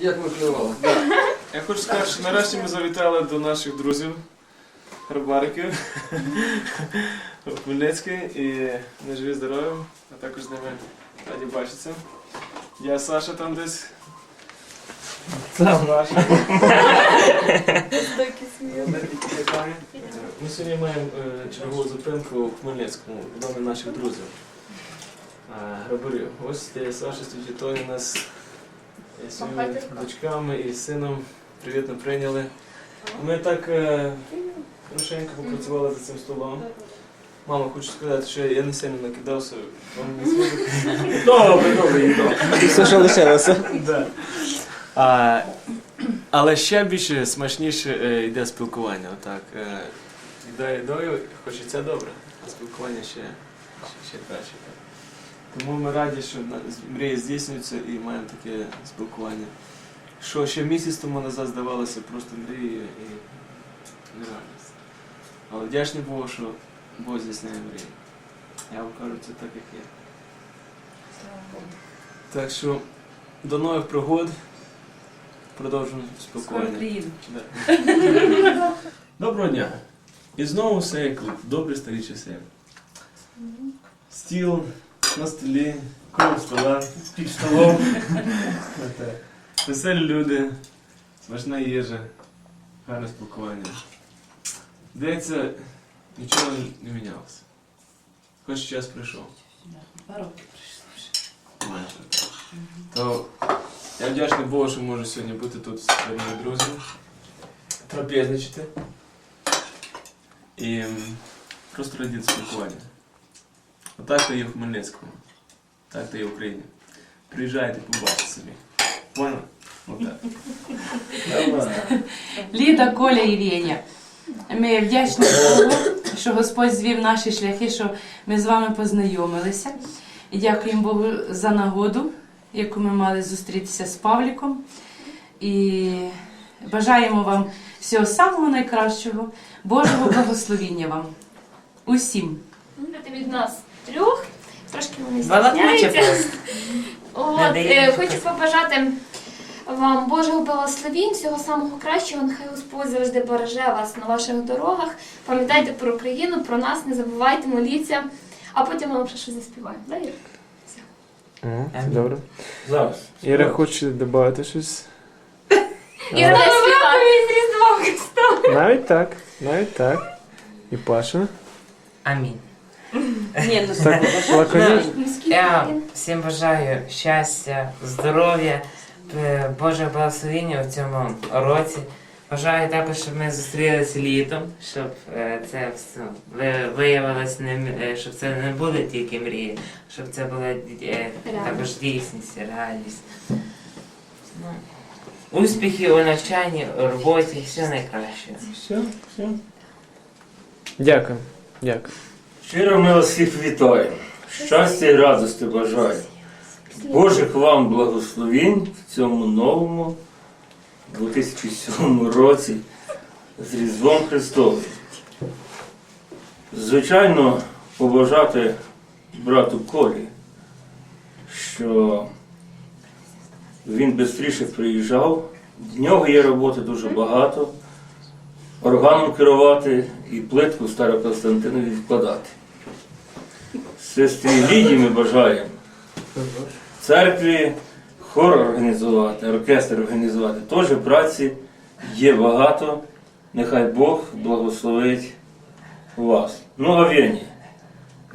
Як ми клювали? Я хочу сказати, що нарешті ми завітали до наших друзів, рибариків у Хмельницький і не живі здорові, а також з ними раді бачитися. Я Саша там десь. Там Маша. Ми сьогодні маємо е, чергову зупинку у Хмельницькому, в домі наших друзів. е, Грабарів. Ось Саша стоїть, Тоні нас і своїми дочками і сином привітно прийняли. Ми так е, хорошенько попрацювали за цим столом. Мама, хочу сказати, що я не сильно накидався. вам не. Добре, добре, їдо. Все, що лишилося. А, але ще більше смачніше е, йде спілкування. Отак. Е, йде ідею, хоч і це добре, а спілкування ще, ще, ще краще. Тому ми раді, що мрії здійснюються і маємо таке спілкування. Що ще місяць тому назад здавалося просто мрією і нереальністю. Але вдячний Богу, що Бог здійсняє мрії. Я вам кажу, це так, як є. Так що до нових пригод. Продовжуємо Скоро спілкування. Да. Доброго дня. І знову все як добрі старі часи. Стіл на столі, коло стола, під столом. Отак. Веселі люди, смачна їжа, гарне спілкування. Здається, нічого не мінялося. Хоч час прийшов. Два роки прийшло. Майже. То я вдячний Богу, що можу сьогодні бути тут з своїми друзями, трапезничати і м, просто радіти спілкування. Отак то є в Хмельницькому, так то є в Україні. Приїжджайте, побачите собі. Понял? Отак. Давай. Ліда, Коля і Веня. Ми вдячні Богу, що Господь звів наші шляхи, що ми з вами познайомилися. І дякуємо Богу за нагоду, яку ми мали зустрітися з Павліком. І бажаємо вам всього самого найкращого, Божого благословіння вам. Усім. Це від нас трьох. Трошки вони стісняються. От, е, хочу побажати вам Божого благословінь, всього самого кращого. Нехай Господь завжди береже вас на ваших дорогах. Пам'ятайте про Україну, про нас, не забувайте, моліться, а потім ми вам ще щось заспіваємо. Да, Ір? Добре. Зараз. Іра хоче додати щось. Іра, не співати з Навіть так, навіть так. І Паша. Амінь. Ні, ну Так, лаконічно. Я всім бажаю щастя, здоров'я, е, Божого благословіння в цьому році. Бажаю також, щоб ми зустрілися літом, щоб е, це все ви- виявилось не м- е, щоб це не були тільки мрії, щоб це була е, також дійсність, реальність. Ну, успіхів у навчанні, у роботі, все найкраще. Все, все. Дякую. Дякую. Щиро ми вас всіх вітаємо. Щастя і радості бажаю. Божих вам благословінь в цьому новому 2007 році з Різдвом Христовим. Звичайно, побажати брату Колі, що він швидше приїжджав. В нього є роботи дуже багато. Органом керувати і плитку Старокостянтинові відкладати. Сестрі Лідії ми бажаємо церкві хор організувати, оркестр організувати. Теж праці є багато. Нехай Бог благословить вас. Ну а Вені.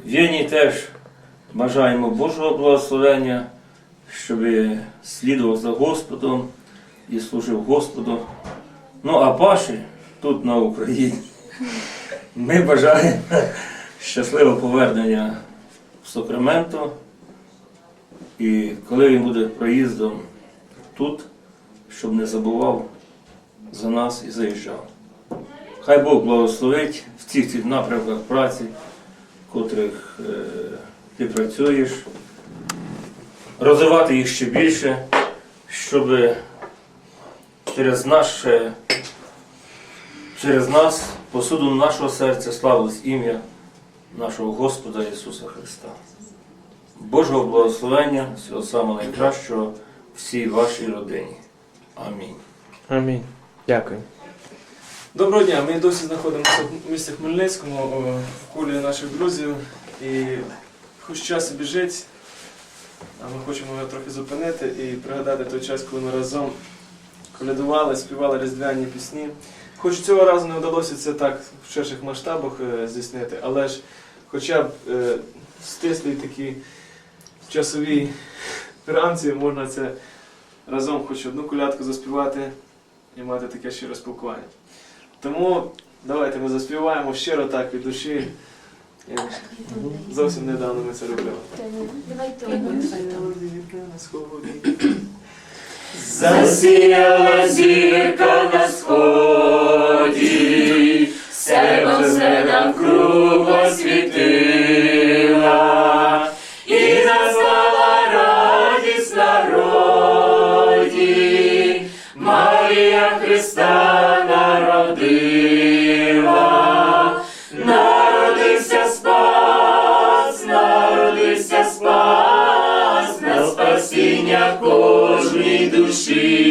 Вені теж бажаємо Божого благословення, щоб слідував за Господом і служив Господу. Ну а Паші тут на Україні ми бажаємо щасливого повернення в Сакраменто. І коли він буде проїздом тут, щоб не забував за нас і заїжджав. Хай Бог благословить в цих цих напрямках праці, в котрих е, ти працюєш, розвивати їх ще більше, щоб через наше, через нас, посуду нашого серця, славилось ім'я нашого Господа Ісуса Христа. Божого благословення, всього самого найкращого всій вашій родині. Амінь. Амінь. Дякую. Доброго дня. Ми досі знаходимося в місті Хмельницькому в колі наших друзів. І хоч час і біжить, а ми хочемо його трохи зупинити і пригадати той час, коли ми разом колядували, співали різдвяні пісні. Хоч цього разу не вдалося це так в ширших масштабах е, здійснити, але ж хоча б е, в стислій такій часовій рамці можна це разом хоч одну колядку заспівати і мати таке щире спілкування. Тому давайте ми заспіваємо щиро так від душі. Зовсім недавно ми це робили. Засіяла зірка на сході, навкруг освітила, і настала радість народі, Марія Христа народила, народився спас, народився спас, на спасіння кожній душі.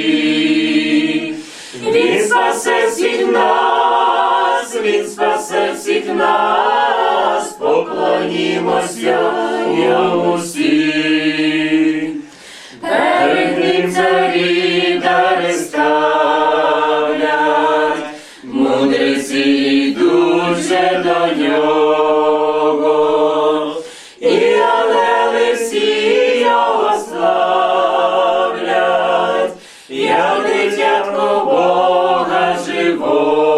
Вже до нього, і алели всі його славлять, як дитятко Бога живого,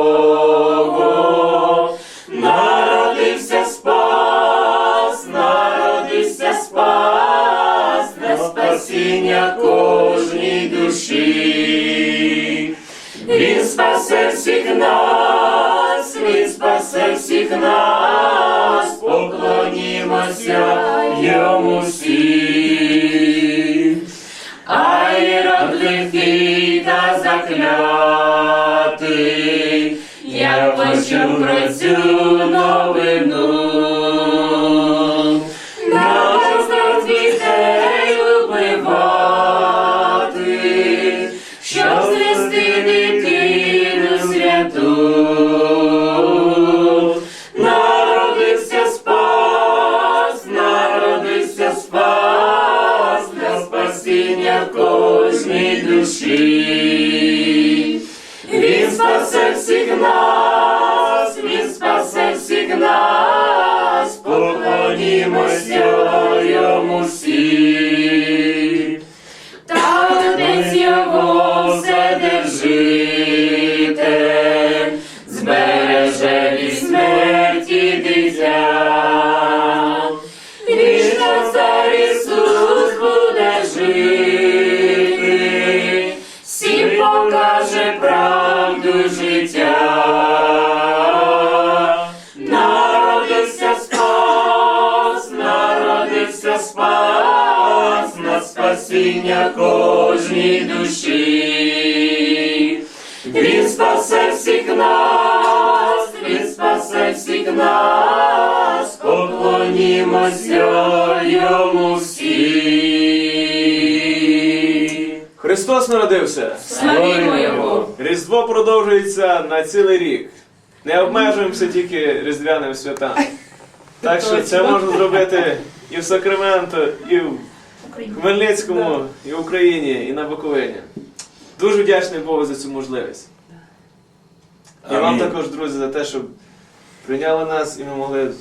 народився спас, народився спас, на спасіння кожній душі. Він спасе всіх нас, він спасе всіх нас, поклонімося йому всі. Ай, лихий та заклятий, я почув про цю новину. Поклонімося йому спасіння кожній душі. Він спасе всіх нас, він спасе всіх нас, поклонімося йому всі. Христос народився! Славімо Його! Різдво продовжується на цілий рік. Не обмежуємося тільки різдвяним святам. Так що це можна зробити і в Сакраменто, і в Хмельницькому, і Україні, і на Буковині. Дуже вдячний Богу за цю можливість. І вам також, друзі, за те, що прийняли нас і ми могли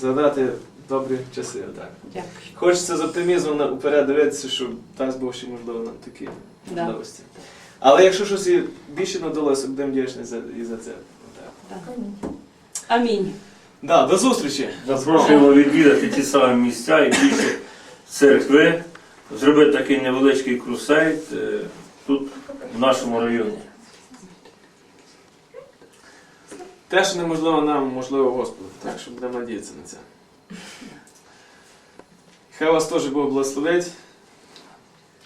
згадати добрі часи. Так. Дякую. Хочеться з оптимізмом вперед дивитися, що дасть Бог ще можливо нам такі Да. можливості. Але якщо щось і більше не вдалося, будемо вдячні за, і за це. Так. Амінь. Да, до зустрічі! Запрошуємо відвідати ті самі місця і більше церкви, зробити такий невеличкий крусейд е, тут, в нашому районі. Те, що неможливо нам, можливо Господу. Так що будемо надіятися на це. Хай вас теж Бог благословить.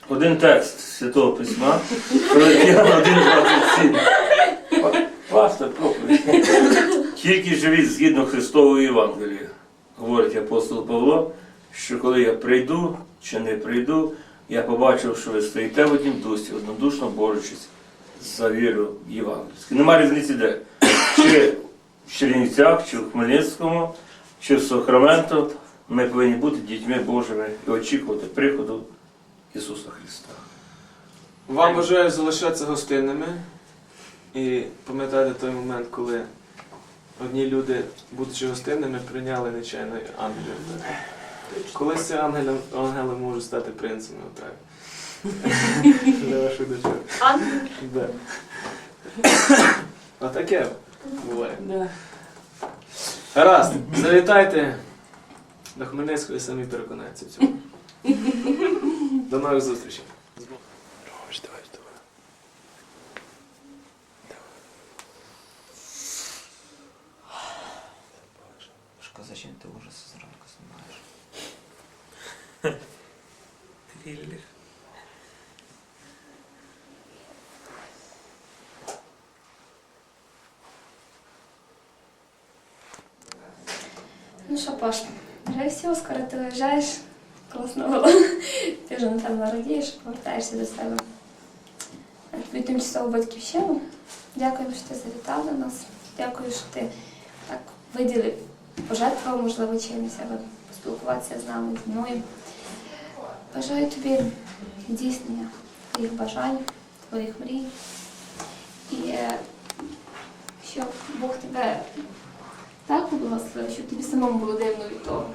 Один текст Святого Письма, Филип'ян 1.27. Пастор проповідь. Тільки живіть згідно Христового Євангелія, говорить апостол Павло, що коли я прийду чи не прийду, Я побачив, що ви стоїте в однім дусі, однодушно борючись за віру євангельську. Нема різниці де. Чи в Чернівцях, чи в Хмельницькому, чи в Сакраменто. Ми повинні бути дітьми Божими і очікувати приходу Ісуса Христа. Вам бажаю залишатися гостинними і пам'ятайте той момент, коли одні люди, будучи гостинними, прийняли нечайно ангелів. Колись ці ангели, можуть стати принцами, отак. Для ваших дочок. Ангел. Да. А буває. Да. Гаразд, завітайте до Хмельницького і самі переконайтеся в цьому. До нових зустрічей. Ну що, Паш, вже все, скоро ти виїжджаєш. Класно було. Ти вже напевно радієш, повертаєшся до себе. Твою тимчасову батьківщину. Дякую, що ти завітав до нас. Дякую, що ти так виділив, пожертвував, можливо, чимось, аби поспілкуватися з нами, зі мною. Бажаю тобі здійснення твоїх бажань, твоїх мрій. І е, щоб Бог тебе так поблагословив, щоб тобі самому було дивно від того.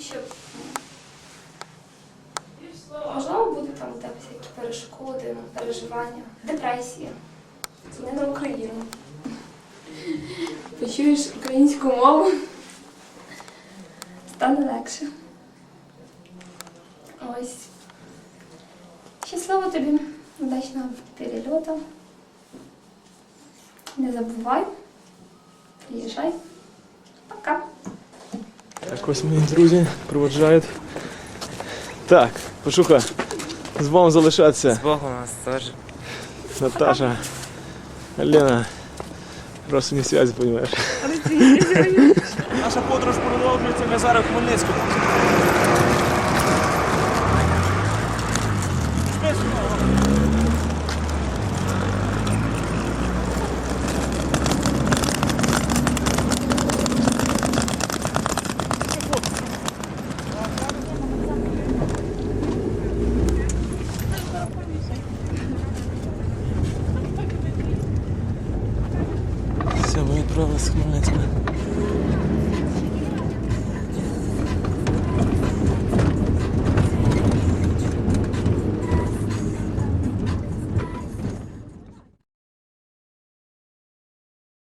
Щоб, можливо буде там тебе всякі перешкоди, переживання, депресія. Це не на Україну. Почуєш українську мову, стане легше. Ось. Щасливо тобі, удачного перельоту. Не забувай. Приїжджай. Пока. Так, ось мої друзі проводжають. Так, пошуха, з вами залишатися. С Богом нас тоже. Наташа, Лена, просто не связь, понимаешь. Наша подорож продовжується, ми зараз в Хмельницькому. Все, ми відправилися з Хмельницького.